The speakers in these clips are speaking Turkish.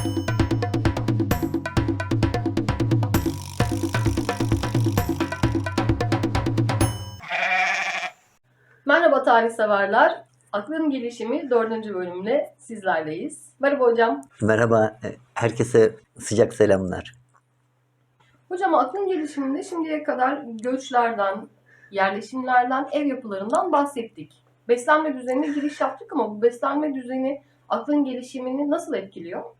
Merhaba tarih severler. Aklın Gelişimi 4. bölümle sizlerleyiz. Merhaba hocam. Merhaba, e, herkese sıcak selamlar. Hocam aklın gelişiminde şimdiye kadar göçlerden, yerleşimlerden, ev yapılarından bahsettik. Beslenme düzenine giriş yaptık ama bu beslenme düzeni aklın gelişimini nasıl etkiliyor?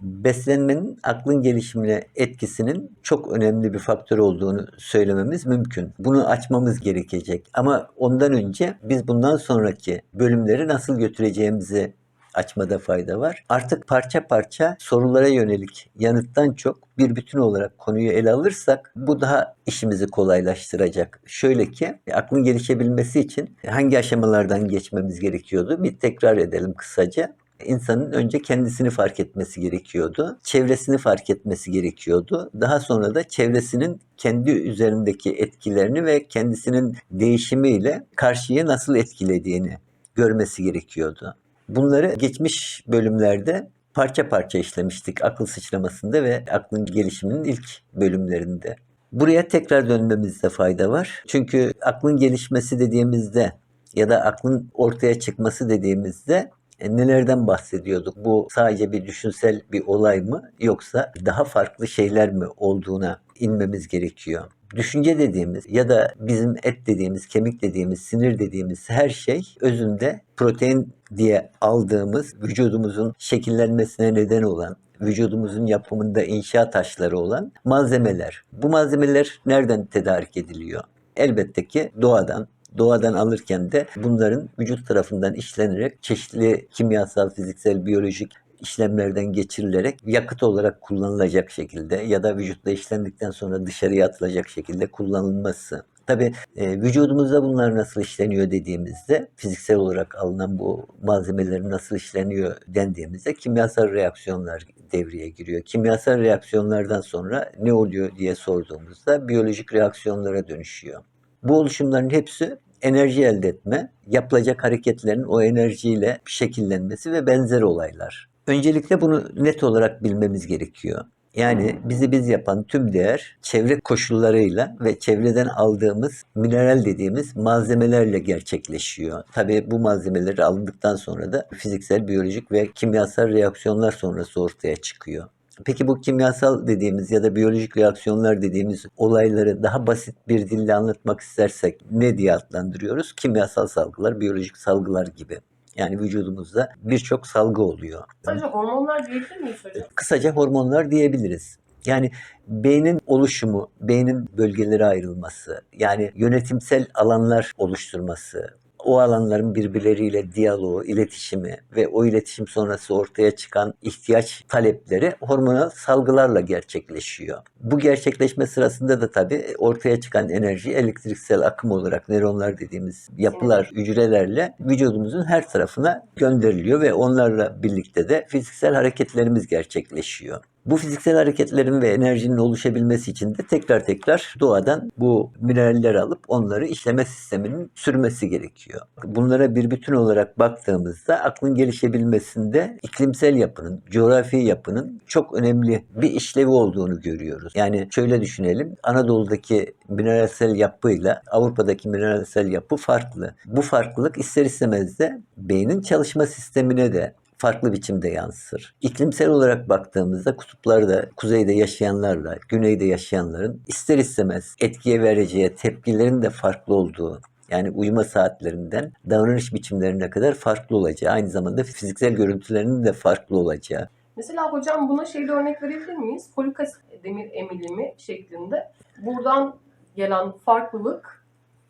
Beslenmenin aklın gelişimine etkisinin çok önemli bir faktör olduğunu söylememiz mümkün. Bunu açmamız gerekecek. Ama ondan önce biz bundan sonraki bölümleri nasıl götüreceğimizi açmada fayda var. Artık parça parça sorulara yönelik yanıttan çok bir bütün olarak konuyu ele alırsak bu daha işimizi kolaylaştıracak. Şöyle ki aklın gelişebilmesi için hangi aşamalardan geçmemiz gerekiyordu? Bir tekrar edelim kısaca. İnsanın önce kendisini fark etmesi gerekiyordu. Çevresini fark etmesi gerekiyordu. Daha sonra da çevresinin kendi üzerindeki etkilerini ve kendisinin değişimiyle karşıyı nasıl etkilediğini görmesi gerekiyordu. Bunları geçmiş bölümlerde parça parça işlemiştik akıl sıçramasında ve aklın gelişiminin ilk bölümlerinde. Buraya tekrar dönmemizde fayda var. Çünkü aklın gelişmesi dediğimizde ya da aklın ortaya çıkması dediğimizde e, nelerden bahsediyorduk? Bu sadece bir düşünsel bir olay mı yoksa daha farklı şeyler mi olduğuna inmemiz gerekiyor. Düşünce dediğimiz ya da bizim et dediğimiz, kemik dediğimiz, sinir dediğimiz her şey özünde protein diye aldığımız vücudumuzun şekillenmesine neden olan vücudumuzun yapımında inşa taşları olan malzemeler. Bu malzemeler nereden tedarik ediliyor? Elbette ki doğadan, doğadan alırken de bunların vücut tarafından işlenerek çeşitli kimyasal, fiziksel, biyolojik işlemlerden geçirilerek yakıt olarak kullanılacak şekilde ya da vücutta işlendikten sonra dışarıya atılacak şekilde kullanılması. Tabi e, vücudumuzda bunlar nasıl işleniyor dediğimizde fiziksel olarak alınan bu malzemelerin nasıl işleniyor dendiğimizde kimyasal reaksiyonlar devreye giriyor. Kimyasal reaksiyonlardan sonra ne oluyor diye sorduğumuzda biyolojik reaksiyonlara dönüşüyor. Bu oluşumların hepsi enerji elde etme, yapılacak hareketlerin o enerjiyle şekillenmesi ve benzer olaylar. Öncelikle bunu net olarak bilmemiz gerekiyor. Yani bizi biz yapan tüm değer çevre koşullarıyla ve çevreden aldığımız mineral dediğimiz malzemelerle gerçekleşiyor. Tabii bu malzemeleri alındıktan sonra da fiziksel, biyolojik ve kimyasal reaksiyonlar sonrası ortaya çıkıyor. Peki bu kimyasal dediğimiz ya da biyolojik reaksiyonlar dediğimiz olayları daha basit bir dille anlatmak istersek ne diye adlandırıyoruz? Kimyasal salgılar, biyolojik salgılar gibi. Yani vücudumuzda birçok salgı oluyor. Sadece hormonlar diyebilir miyiz hocam? Kısaca hormonlar diyebiliriz. Yani beynin oluşumu, beynin bölgelere ayrılması, yani yönetimsel alanlar oluşturması, o alanların birbirleriyle diyaloğu, iletişimi ve o iletişim sonrası ortaya çıkan ihtiyaç talepleri hormonal salgılarla gerçekleşiyor. Bu gerçekleşme sırasında da tabii ortaya çıkan enerji elektriksel akım olarak nöronlar dediğimiz yapılar, hücrelerle vücudumuzun her tarafına gönderiliyor ve onlarla birlikte de fiziksel hareketlerimiz gerçekleşiyor. Bu fiziksel hareketlerin ve enerjinin oluşabilmesi için de tekrar tekrar doğadan bu mineralleri alıp onları işleme sisteminin sürmesi gerekiyor. Bunlara bir bütün olarak baktığımızda aklın gelişebilmesinde iklimsel yapının, coğrafi yapının çok önemli bir işlevi olduğunu görüyoruz. Yani şöyle düşünelim, Anadolu'daki mineralsel yapıyla Avrupa'daki mineralsel yapı farklı. Bu farklılık ister istemez de beynin çalışma sistemine de farklı biçimde yansır. İklimsel olarak baktığımızda kutuplarda kuzeyde yaşayanlarla güneyde yaşayanların ister istemez etkiye vereceği tepkilerin de farklı olduğu yani uyuma saatlerinden davranış biçimlerine kadar farklı olacağı, aynı zamanda fiziksel görüntülerinin de farklı olacağı. Mesela hocam buna şeyde örnek verebilir miyiz? Folik asit demir emilimi şeklinde. Buradan gelen farklılık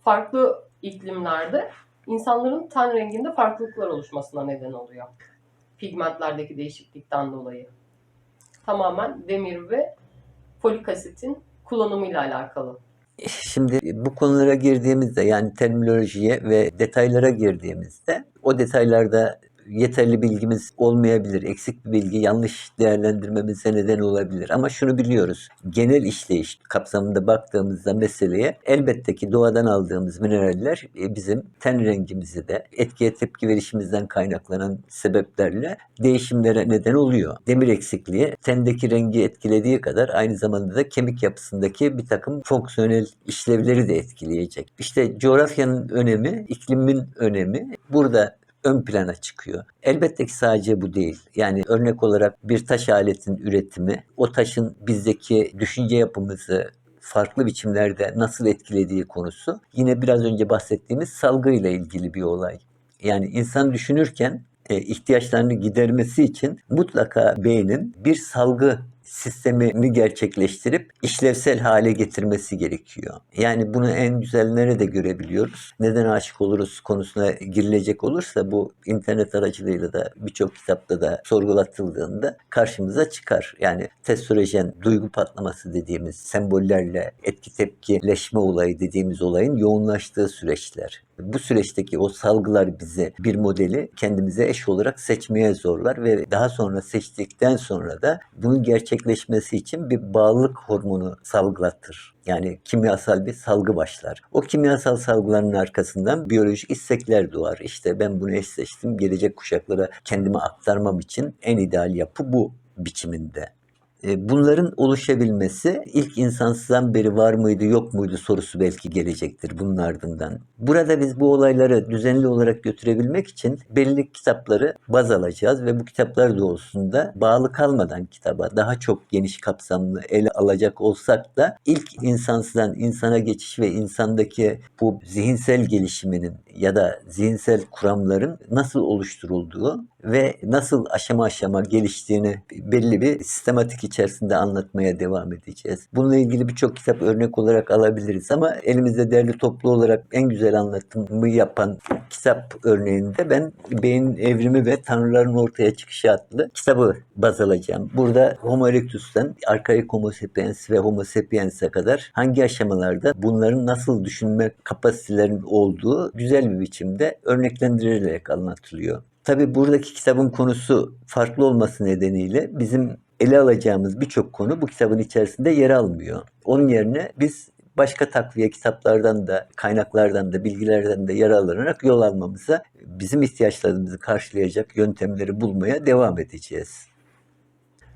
farklı iklimlerde insanların ten renginde farklılıklar oluşmasına neden oluyor. Pigmentlerdeki değişiklikten dolayı. Tamamen demir ve folik asitin kullanımıyla alakalı. Şimdi bu konulara girdiğimizde yani terminolojiye ve detaylara girdiğimizde o detaylarda yeterli bilgimiz olmayabilir. Eksik bir bilgi yanlış değerlendirmemize neden olabilir. Ama şunu biliyoruz. Genel işleyiş kapsamında baktığımızda meseleye elbette ki doğadan aldığımız mineraller e, bizim ten rengimizi de etkiye tepki verişimizden kaynaklanan sebeplerle değişimlere neden oluyor. Demir eksikliği tendeki rengi etkilediği kadar aynı zamanda da kemik yapısındaki bir takım fonksiyonel işlevleri de etkileyecek. İşte coğrafyanın önemi, iklimin önemi burada ön plana çıkıyor. Elbette ki sadece bu değil. Yani örnek olarak bir taş aletin üretimi, o taşın bizdeki düşünce yapımızı farklı biçimlerde nasıl etkilediği konusu yine biraz önce bahsettiğimiz salgıyla ilgili bir olay. Yani insan düşünürken e, ihtiyaçlarını gidermesi için mutlaka beynin bir salgı sistemini gerçekleştirip işlevsel hale getirmesi gerekiyor. Yani bunu en güzel nerede görebiliyoruz? Neden aşık oluruz konusuna girilecek olursa bu internet aracılığıyla da birçok kitapta da sorgulatıldığında karşımıza çıkar. Yani testosteron duygu patlaması dediğimiz sembollerle etki tepkileşme olayı dediğimiz olayın yoğunlaştığı süreçler. Bu süreçteki o salgılar bize bir modeli kendimize eş olarak seçmeye zorlar ve daha sonra seçtikten sonra da bunun gerçekleşmesi için bir bağlılık hormonu salgılatır. Yani kimyasal bir salgı başlar. O kimyasal salgıların arkasından biyolojik istekler doğar. İşte ben bunu eşleştim, gelecek kuşaklara kendime aktarmam için en ideal yapı bu biçiminde. E, Bunların oluşabilmesi ilk insansızdan beri var mıydı yok muydu sorusu belki gelecektir bunun ardından. Burada biz bu olayları düzenli olarak götürebilmek için belli kitapları baz alacağız ve bu kitaplar doğrultusunda bağlı kalmadan kitaba daha çok geniş kapsamlı ele alacak olsak da ilk insansızdan insana geçiş ve insandaki bu zihinsel gelişiminin ya da zihinsel kuramların nasıl oluşturulduğu ve nasıl aşama aşama geliştiğini belli bir sistematik içerisinde anlatmaya devam edeceğiz. Bununla ilgili birçok kitap örnek olarak alabiliriz ama elimizde derli toplu olarak en güzel anlatımı yapan kitap örneğinde ben Beyin Evrimi ve Tanrıların Ortaya Çıkışı adlı kitabı baz alacağım. Burada Homo erectus'tan Arkaik Homo sapiens ve Homo sapiens'e kadar hangi aşamalarda bunların nasıl düşünme kapasitelerinin olduğu güzel bir biçimde örneklendirilerek anlatılıyor. Tabi buradaki kitabın konusu farklı olması nedeniyle bizim ele alacağımız birçok konu bu kitabın içerisinde yer almıyor. Onun yerine biz başka takviye kitaplardan da, kaynaklardan da, bilgilerden de yararlanarak yol almamıza, bizim ihtiyaçlarımızı karşılayacak yöntemleri bulmaya devam edeceğiz.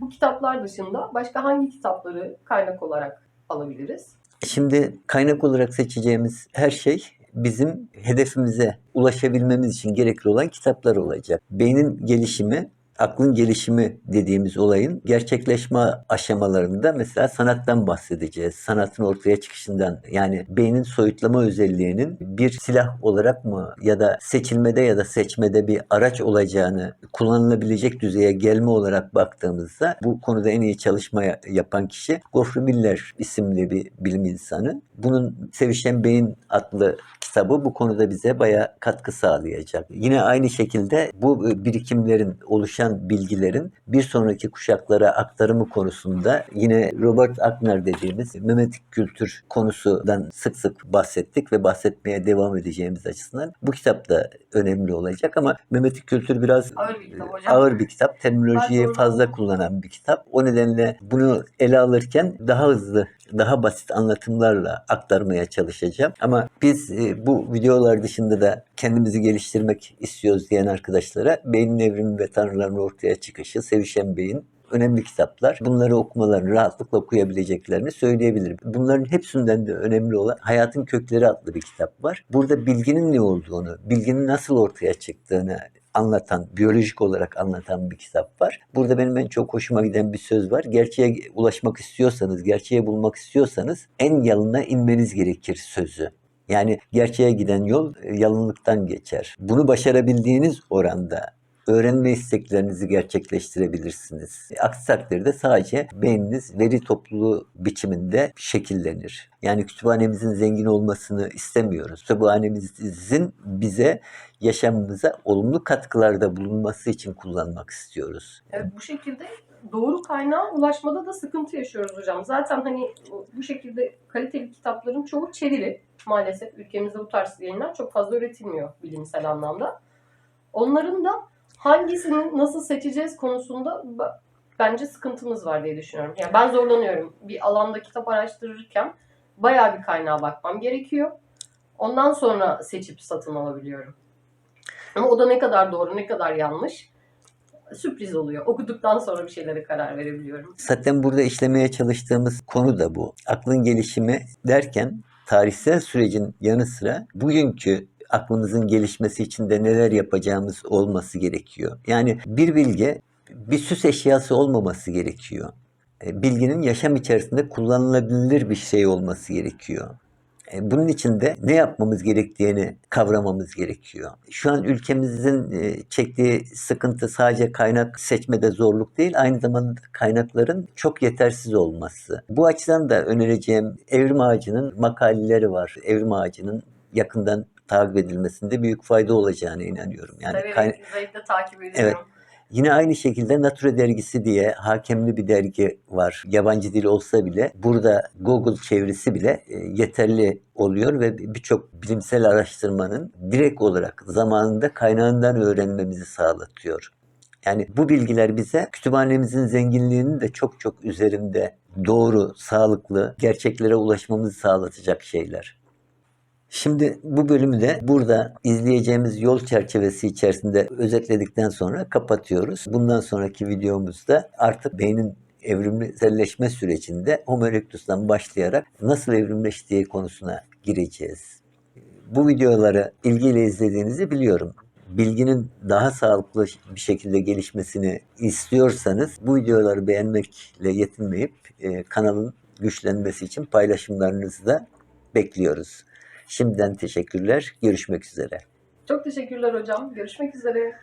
Bu kitaplar dışında başka hangi kitapları kaynak olarak alabiliriz? Şimdi kaynak olarak seçeceğimiz her şey bizim hedefimize ulaşabilmemiz için gerekli olan kitaplar olacak. Beynin gelişimi, aklın gelişimi dediğimiz olayın gerçekleşme aşamalarında mesela sanattan bahsedeceğiz. Sanatın ortaya çıkışından yani beynin soyutlama özelliğinin bir silah olarak mı ya da seçilmede ya da seçmede bir araç olacağını kullanılabilecek düzeye gelme olarak baktığımızda bu konuda en iyi çalışma yapan kişi Geoffrey Miller isimli bir bilim insanı. Bunun Sevişen Beyin adlı kitabı bu konuda bize bayağı katkı sağlayacak. Yine aynı şekilde bu birikimlerin oluşan bilgilerin bir sonraki kuşaklara aktarımı konusunda yine Robert Akner dediğimiz memetik kültür konusundan sık sık bahsettik ve bahsetmeye devam edeceğimiz açısından bu kitap da önemli olacak ama memetik kültür biraz Ağır bir kitap hocam. ağır bir kitap. Terminolojiyi fazla kullanan bir kitap. O nedenle bunu ele alırken daha hızlı, daha basit anlatımlarla aktarmaya çalışacağım. Ama biz e, bu videolar dışında da kendimizi geliştirmek istiyoruz diyen arkadaşlara Beynin Evrimi ve Tanrıların Ortaya Çıkışı, Sevişen Beyin önemli kitaplar. Bunları okumalarını, rahatlıkla okuyabileceklerini söyleyebilirim. Bunların hepsinden de önemli olan Hayatın Kökleri adlı bir kitap var. Burada bilginin ne olduğunu, bilginin nasıl ortaya çıktığını anlatan, biyolojik olarak anlatan bir kitap var. Burada benim en çok hoşuma giden bir söz var. Gerçeğe ulaşmak istiyorsanız, gerçeği bulmak istiyorsanız en yalına inmeniz gerekir sözü. Yani gerçeğe giden yol e, yalınlıktan geçer. Bunu başarabildiğiniz oranda öğrenme isteklerinizi gerçekleştirebilirsiniz. Aksi takdirde sadece beyniniz veri topluluğu biçiminde şekillenir. Yani kütüphanemizin zengin olmasını istemiyoruz. Kütüphanemizin bize yaşamımıza olumlu katkılarda bulunması için kullanmak istiyoruz. Evet, bu şekilde doğru kaynağa ulaşmada da sıkıntı yaşıyoruz hocam. Zaten hani bu şekilde kaliteli kitapların çoğu çeviri. Maalesef ülkemizde bu tarz yayınlar çok fazla üretilmiyor bilimsel anlamda. Onların da hangisini nasıl seçeceğiz konusunda bence sıkıntımız var diye düşünüyorum. Yani ben zorlanıyorum. Bir alanda kitap araştırırken bayağı bir kaynağa bakmam gerekiyor. Ondan sonra seçip satın alabiliyorum. Ama o da ne kadar doğru, ne kadar yanlış sürpriz oluyor. Okuduktan sonra bir şeylere karar verebiliyorum. Zaten burada işlemeye çalıştığımız konu da bu. Aklın gelişimi derken tarihsel sürecin yanı sıra bugünkü aklımızın gelişmesi için de neler yapacağımız olması gerekiyor. Yani bir bilgi bir süs eşyası olmaması gerekiyor. E, Bilginin yaşam içerisinde kullanılabilir bir şey olması gerekiyor. E, Bunun için de ne yapmamız gerektiğini kavramamız gerekiyor. Şu an ülkemizin e, çektiği sıkıntı sadece kaynak seçmede zorluk değil, aynı zamanda kaynakların çok yetersiz olması. Bu açıdan da önereceğim Evrim Ağacı'nın makaleleri var. Evrim Ağacı'nın yakından takip edilmesinde büyük fayda olacağına inanıyorum. Yani Severek, kay- zevkle takip ediyorum. Yine aynı şekilde Nature dergisi diye hakemli bir dergi var. Yabancı dil olsa bile burada Google çevirisi bile e, yeterli oluyor ve birçok bilimsel araştırmanın direkt olarak zamanında kaynağından öğrenmemizi sağlatıyor. Yani bu bilgiler bize kütüphanemizin zenginliğinin de çok çok üzerinde doğru, sağlıklı, gerçeklere ulaşmamızı sağlatacak şeyler. Şimdi bu bölümü de burada izleyeceğimiz yol çerçevesi içerisinde özetledikten sonra kapatıyoruz. Bundan sonraki videomuzda artık beynin evrimselleşme sürecinde Homo erectus'tan başlayarak nasıl evrimleştiği konusuna gireceğiz. Bu videoları ilgiyle izlediğinizi biliyorum. Bilginin daha sağlıklı bir şekilde gelişmesini istiyorsanız bu videoları beğenmekle yetinmeyip e, kanalın güçlenmesi için paylaşımlarınızı da bekliyoruz. Şimdiden teşekkürler. Görüşmek üzere. Çok teşekkürler hocam. Görüşmek üzere.